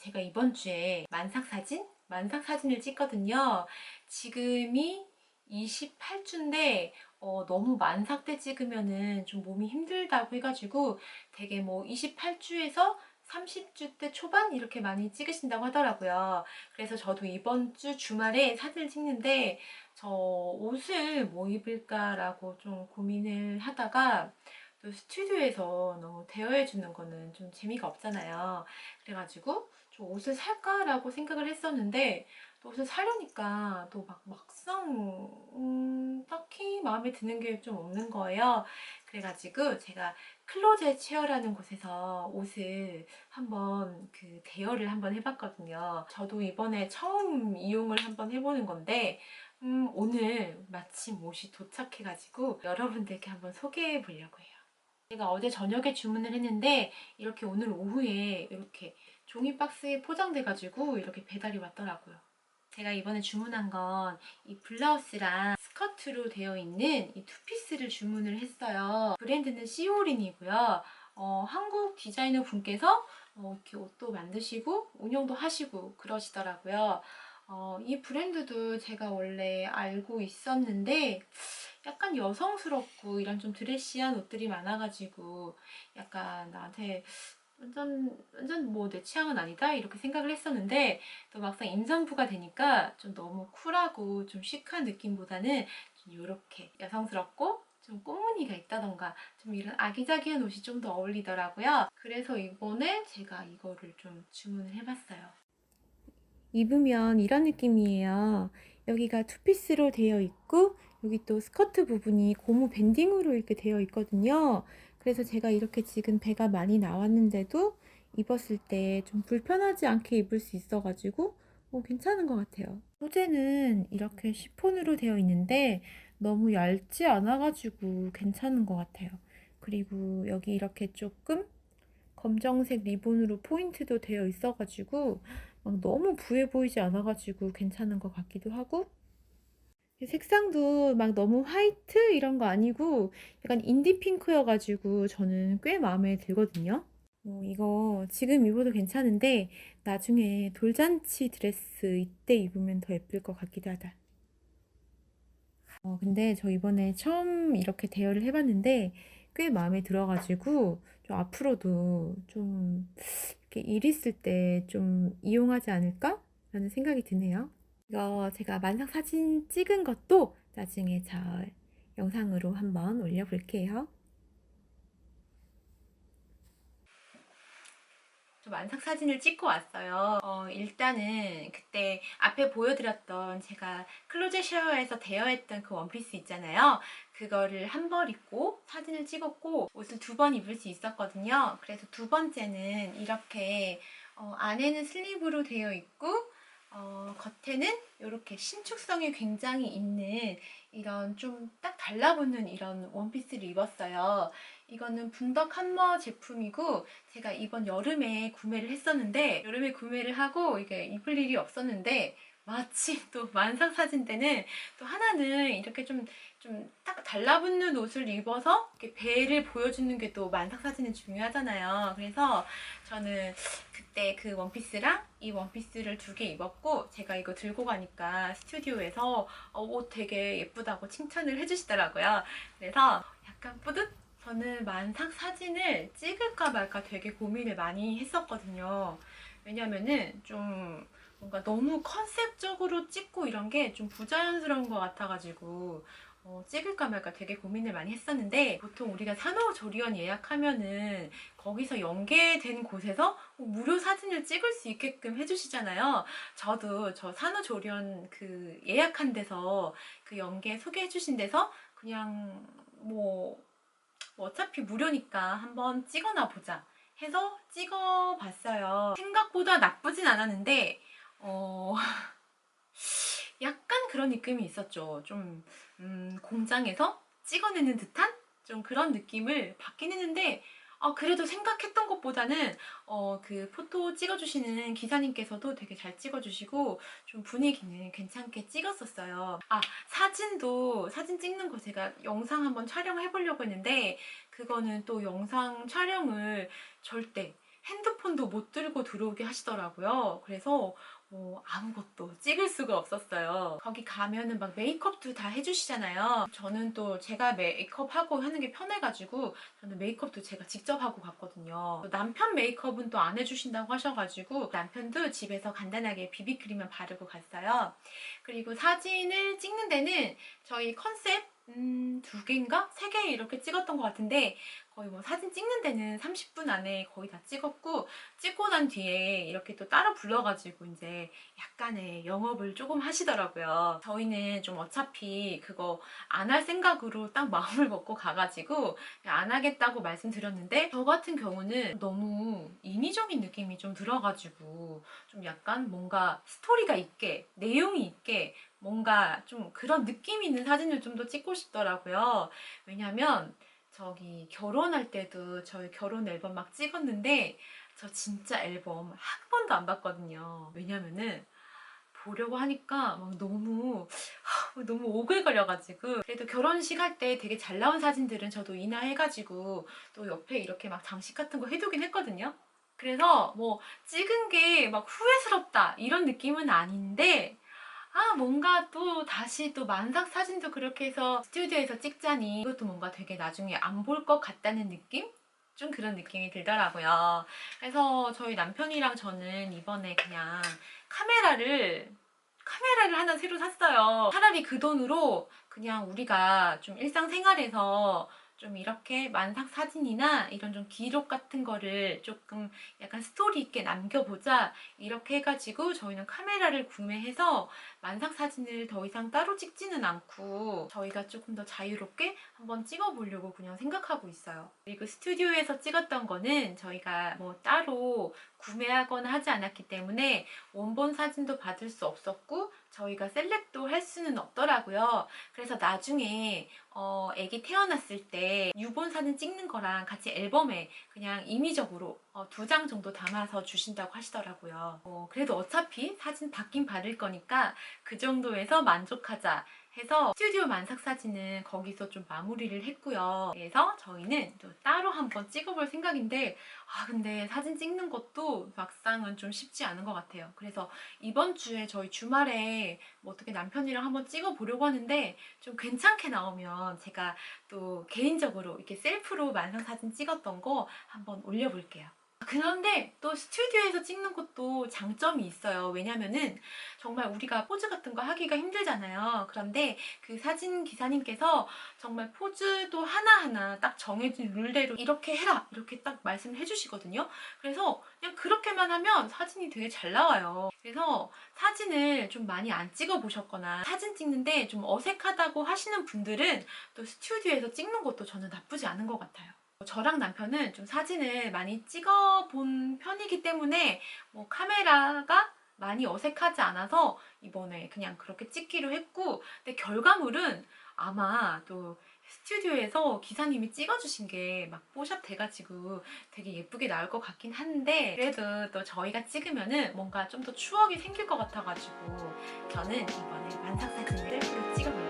제가 이번 주에 만삭 사진? 만삭 사진을 찍거든요. 지금이 28주인데 어, 너무 만삭 때 찍으면은 좀 몸이 힘들다고 해가지고 되게 뭐 28주에서 30주 때 초반 이렇게 많이 찍으신다고 하더라고요. 그래서 저도 이번 주 주말에 사진을 찍는데 저 옷을 뭐 입을까라고 좀 고민을 하다가 또 스튜디오에서 너무 대여해 주는 거는 좀 재미가 없잖아요. 그래가지고 좀 옷을 살까라고 생각을 했었는데 또 옷을 사려니까 또 막 막상 음, 딱히 마음에 드는 게 좀 없는 거예요. 그래가지고 제가 클로젯 체어라는 곳에서 옷을 한번 그 대여를 한번 해봤거든요. 저도 이번에 처음 이용을 한번 해보는 건데 음, 오늘 마침 옷이 도착해가지고 여러분들께 한번 소개해 보려고 해요. 제가 어제 저녁에 주문을 했는데 이렇게 오늘 오후에 이렇게 종이 박스에 포장돼 가지고 이렇게 배달이 왔더라고요. 제가 이번에 주문한 건 이 블라우스랑 스커트로 되어 있는 이 투피스를 주문을 했어요. 브랜드는 시오린이고요. 어, 한국 디자이너 분께서 어, 이렇게 옷도 만드시고 운영도 하시고 그러시더라고요. 어, 이 브랜드도 제가 원래 알고 있었는데 약간 여성스럽고 이런 좀 드레시한 옷들이 많아가지고 약간 나한테 완전 완전 뭐 내 취향은 아니다 이렇게 생각을 했었는데 또 막상 임산부가 되니까 좀 너무 쿨하고 좀 시크한 느낌보다는 좀 이렇게 여성스럽고 좀 꽃무늬가 있다던가 좀 이런 아기자기한 옷이 좀 더 어울리더라고요. 그래서 이번에 제가 이거를 좀 주문을 해봤어요. 입으면 이런 느낌이에요. 여기가 투피스로 되어 있고 여기 또 스커트 부분이 고무 밴딩으로 이렇게 되어 있거든요. 그래서 제가 이렇게 지금 배가 많이 나왔는데도 입었을 때 좀 불편하지 않게 입을 수 있어가지고 어, 괜찮은 것 같아요. 소재는 이렇게 시폰으로 되어 있는데 너무 얇지 않아가지고 괜찮은 것 같아요. 그리고 여기 이렇게 조금 검정색 리본으로 포인트도 되어 있어가지고 막 너무 부해 보이지 않아가지고 괜찮은 것 같기도 하고 색상도 막 너무 화이트 이런 거 아니고 약간 인디 핑크여가지고 저는 꽤 마음에 들거든요. 어, 이거 지금 입어도 괜찮은데 나중에 돌잔치 드레스 이때 입으면 더 예쁠 것 같기도 하다. 어, 근데 저 이번에 처음 이렇게 대여를 해봤는데 꽤 마음에 들어가지고 좀 앞으로도 좀 이렇게 일 있을 때 좀 이용하지 않을까? 라는 생각이 드네요. 이거 제가 만삭 사진 찍은 것도 나중에 저 영상으로 한번 올려볼게요. 저 만삭 사진을 찍고 왔어요. 어, 일단은 그때 앞에 보여드렸던 제가 클로젯 쉐어에서 대여했던 그 원피스 있잖아요. 그거를 한 벌 입고 사진을 찍었고 옷을 두 번 입을 수 있었거든요. 그래서 두 번째는 이렇게 어, 안에는 슬리브로 되어 있고 어, 겉에는 이렇게 신축성이 굉장히 있는 이런 좀 딱 달라붙는 이런 원피스를 입었어요. 이거는 분덕 한머 제품이고 제가 이번 여름에 구매를 했었는데 여름에 구매를 하고 이게 입을 일이 없었는데 마침 또 만삭 사진 때는 또 하나는 이렇게 좀 좀 딱 달라붙는 옷을 입어서 이렇게 배를 보여주는 게 또 만삭 사진은 중요하잖아요. 그래서 저는 그때 그 원피스랑 이 원피스를 두 개 입었고 제가 이거 들고 가니까 스튜디오에서 어, 옷 되게 예쁘다고 칭찬을 해주시더라고요. 그래서 약간 뿌듯? 저는 만삭 사진을 찍을까 말까 되게 고민을 많이 했었거든요. 왜냐면은 좀 뭔가 너무 컨셉적으로 찍고 이런 게 좀 부자연스러운 것 같아가지고 어, 찍을까 말까 되게 고민을 많이 했었는데 보통 우리가 산후조리원 예약하면은 거기서 연계된 곳에서 무료 사진을 찍을 수 있게끔 해주시잖아요. 저도 저 산후조리원 그 예약한 데서 그 연계 소개해 주신 데서 그냥 뭐, 뭐 어차피 무료니까 한번 찍어놔 보자 해서 찍어봤어요. 생각보다 나쁘진 않았는데 어... 약간 그런 느낌이 있었죠. 좀 음, 공장에서 찍어내는 듯한 좀 그런 느낌을 받긴 했는데 어, 그래도 생각했던 것보다는 어, 그 포토 찍어주시는 기사님께서도 되게 잘 찍어주시고 좀 분위기는 괜찮게 찍었었어요. 아 사진도 사진 찍는 거 제가 영상 한번 촬영해 보려고 했는데 그거는 또 영상 촬영을 절대 핸드폰도 못 들고 들어오게 하시더라고요. 그래서 뭐 아무것도 찍을 수가 없었어요. 거기 가면은 막 메이크업도 다 해주시잖아요. 저는 또 제가 메이크업 하고 하는 게 편해가지고 저는 메이크업도 제가 직접 하고 갔거든요. 남편 메이크업은 또 안 해주신다고 하셔가지고 남편도 집에서 간단하게 비비크림만 바르고 갔어요. 그리고 사진을 찍는 데는 저희 컨셉 음, 두 개인가? 세 개 이렇게 찍었던 것 같은데 거의 뭐 사진 찍는 데는 30분 안에 거의 다 찍었고 찍고 난 뒤에 이렇게 또 따로 불러가지고 이제 약간의 영업을 조금 하시더라고요. 저희는 좀 어차피 그거 안 할 생각으로 딱 마음을 먹고 가가지고 안 하겠다고 말씀드렸는데 저 같은 경우는 너무 인위적인 느낌이 좀 들어가지고 좀 약간 뭔가 스토리가 있게 내용이 있게 뭔가 좀 그런 느낌 있는 사진을 좀 더 찍고 싶더라고요. 왜냐면 저기 결혼할 때도 저희 결혼 앨범 막 찍었는데 저 진짜 앨범 한 번도 안 봤거든요. 왜냐면은 보려고 하니까 막 너무 하, 너무 오글거려가지고 그래도 결혼식 할 때 되게 잘 나온 사진들은 저도 인화해가지고 또 옆에 이렇게 막 장식 같은 거 해두긴 했거든요. 그래서 뭐 찍은 게 막 후회스럽다 이런 느낌은 아닌데 아 뭔가 또 다시 또 만삭 사진도 그렇게 해서 스튜디오에서 찍자니 이것도 뭔가 되게 나중에 안 볼 것 같다는 느낌? 좀 그런 느낌이 들더라고요. 그래서 저희 남편이랑 저는 이번에 그냥 카메라를 카메라를 하나 새로 샀어요. 차라리 그 돈으로 그냥 우리가 좀 일상생활에서 좀 이렇게 만삭 사진이나 이런 좀 기록 같은 거를 조금 약간 스토리 있게 남겨보자 이렇게 해가지고 저희는 카메라를 구매해서 만삭 사진을 더 이상 따로 찍지는 않고 저희가 조금 더 자유롭게 한번 찍어보려고 그냥 생각하고 있어요. 그리고 스튜디오에서 찍었던 거는 저희가 뭐 따로 구매하거나 하지 않았기 때문에 원본 사진도 받을 수 없었고 저희가 셀렉도 할 수는 없더라고요. 그래서 나중에 어, 애기 태어났을 때 유본 사진 찍는 거랑 같이 앨범에 그냥 임의적으로 어, 두장 정도 담아서 주신다고 하시더라고요. 어, 그래도 어차피 사진 받긴 받을 거니까 그 정도에서 만족하자 해서 스튜디오 만삭 사진은 거기서 좀 마무리를 했고요. 그래서 저희는 또 따로 한번 찍어볼 생각인데 아 근데 사진 찍는 것도 막상은 좀 쉽지 않은 것 같아요. 그래서 이번 주에 저희 주말에 뭐 어떻게 남편이랑 한번 찍어보려고 하는데 좀 괜찮게 나오면 제가 또 개인적으로 이렇게 셀프로 만삭 사진 찍었던 거 한번 올려볼게요. 그런데 또 스튜디오에서 찍는 것도 장점이 있어요. 왜냐면은 정말 우리가 포즈 같은 거 하기가 힘들잖아요. 그런데 그 사진 기사님께서 정말 포즈도 하나하나 딱 정해진 룰대로 이렇게 해라! 이렇게 딱 말씀을 해주시거든요. 그래서 그냥 그렇게만 하면 사진이 되게 잘 나와요. 그래서 사진을 좀 많이 안 찍어 보셨거나 사진 찍는데 좀 어색하다고 하시는 분들은 또 스튜디오에서 찍는 것도 저는 나쁘지 않은 것 같아요. 저랑 남편은 좀 사진을 많이 찍어 본 편이기 때문에 뭐 카메라가 많이 어색하지 않아서 이번에 그냥 그렇게 찍기로 했고 근데 결과물은 아마 또 스튜디오에서 기사님이 찍어주신 게 막 뽀샵 돼가지고 되게 예쁘게 나올 것 같긴 한데 그래도 또 저희가 찍으면은 뭔가 좀 더 추억이 생길 것 같아가지고 저는 이번에 만삭 사진을 찍어보려고